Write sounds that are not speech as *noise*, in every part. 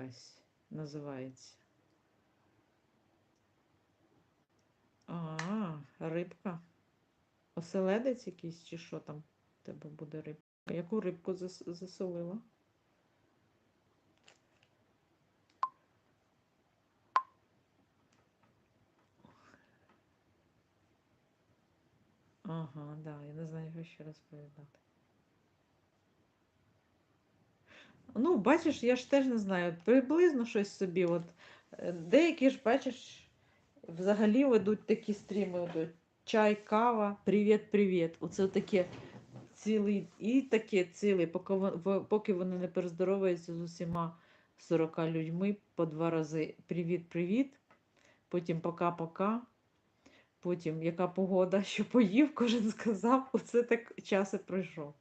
якась називається. А, рибка. Оселедець якийсь чи що там в тебе буде рибка? Яку рибку зас- засолила? Ага, да, я не знаю, що ще розповідати. Ну, бачиш, я ж теж не знаю, приблизно щось собі. От, е, деякі ж, бачиш, взагалі ведуть такі стріми, чай, кава, привіт, привіт. Оце таке цілий, і таке цілий, поки, поки вони не перездоровуються з усіма 40 людьми по два рази. Привіт, привіт. Потім пока-пока. Потім яка погода, *laughs* що поїв, кожен сказав, оце так час і пройшов.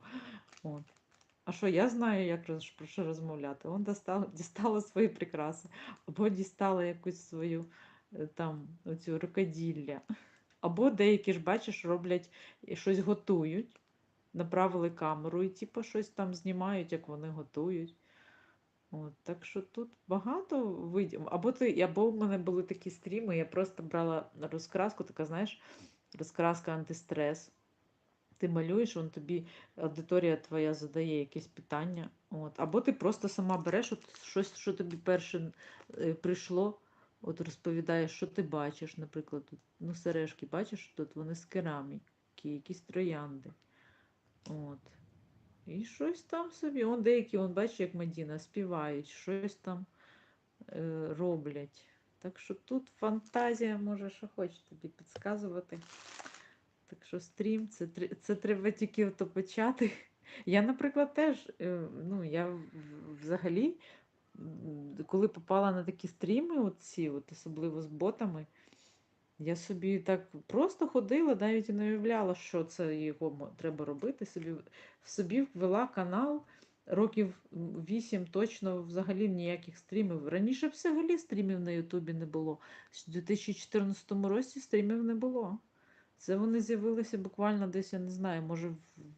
От. А що я знаю, як про що розмовляти? Он дістала, *laughs* дістала свої прикраси, або дістала якусь свою е, там оцю рукоділля. Або деякі ж, бачиш, роблять щось готують, направили камеру і типу щось там знімають, як вони готують. От, так що тут багато видів. Або ти, або в мене були такі стріми, я просто брала розкраску, така, знаєш, розкраска антистрес. Ти малюєш, он тобі аудиторія твоя задає якесь питання. От. Або ти просто сама береш от щось, що тобі перше е, прийшло, от розповідаєш, що ти бачиш, наприклад, тут, ну, сережки, бачиш, тут вони з кераміки, якісь троянди. От. І щось там собі. Он деякі, он, бачиш, як Медіна, співають, щось там е, роблять. Так що тут фантазія може, що хоче тобі підказувати. Так що стрім, це, це треба тільки то почати. *laughs* Я, наприклад, теж, е, ну, я взагалі, коли попала на такі стріми, оці, от, особливо з ботами, я собі так просто ходила, навіть і не уявляла, що це його треба робити. Собі, собі ввела канал років 8 точно взагалі ніяких стрімів. Раніше взагалі стрімів на Ютубі не було. В 2014 році стрімів не було. Це вони з'явилися буквально десь, я не знаю, може в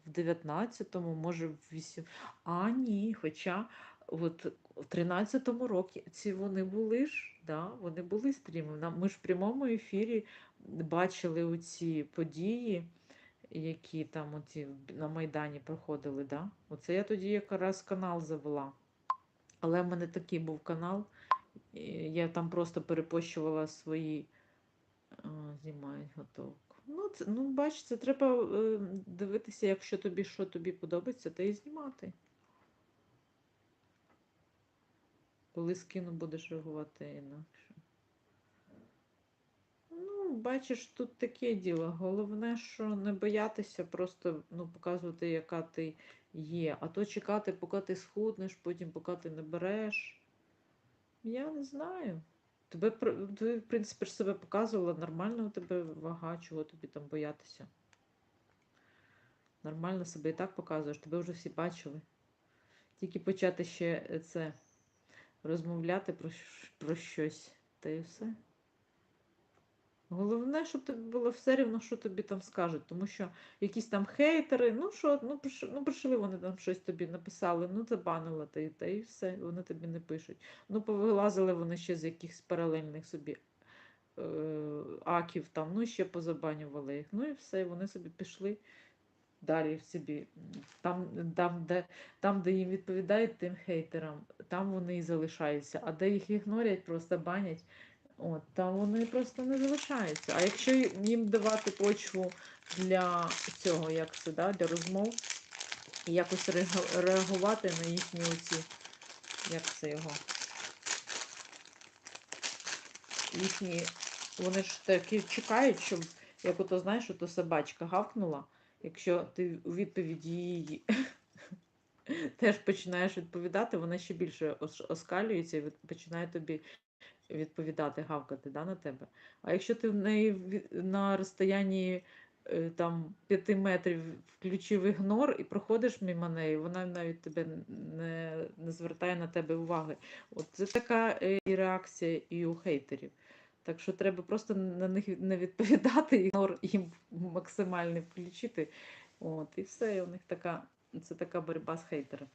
19-му, може в 8. А, ні, хоча от в 13-му році вони були ж, да, вони були стріми. Нам- Ми ж в прямому ефірі бачили оці події, які там оці на Майдані проходили. Да? Оце я тоді якраз канал завела. Але в мене такий був канал. Я там просто перепощувала свої знімають готовку. Ну, це, ну, бач, треба е, дивитися, якщо тобі що тобі подобається, то і знімати. Коли скину, будеш реагувати інакше. Ну, бачиш, тут таке діло. Головне, що не боятися, просто ну, показувати, яка ти є. А то чекати, поки ти схуднеш, потім поки ти не береш. Я не знаю. Тебе, ти, в принципі, ж себе показувала, нормально у тебе вага, чого тобі там боятися. Нормально себе і так показуєш, тебе вже всі бачили. Тільки почати ще е, це розмовляти про, про щось, та й все. Головне, щоб тобі було все рівно, що тобі там скажуть, тому що якісь там хейтери, ну що, ну прийшли, ну, прийшли вони там щось тобі написали, ну забанила та, та і все, вони тобі не пишуть. Ну, повилазили вони ще з якихось паралельних собі е, аків там, ну ще позабанювали їх. Ну і все, вони собі пішли далі собі. Там, там, де, там, де їм відповідають тим хейтерам, там вони і залишаються. А де їх ігнорять, просто банять, от, там вони просто не залишаються. А якщо їм давати почву для цього, як це, да, для розмов, і якось реагувати на їхні оці, як це його, їхні, вони ж таки чекають, щоб, як ото знаєш, ото собачка гавкнула, якщо ти у відповіді її *laughs* теж починаєш відповідати, вона ще більше оскалюється і починає тобі відповідати, гавкати да, на тебе. А якщо ти в неї на розстоянні е, там 5 метрів включив ігнор і проходиш мимо неї, вона навіть тебе не, не звертає на тебе уваги. От це така е, і реакція і у хейтерів. Так що треба просто на них не відповідати, ігнор їм максимально включити. От, і все, і у них така, це така боротьба з хейтером.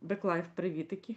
Беклайф, привітики.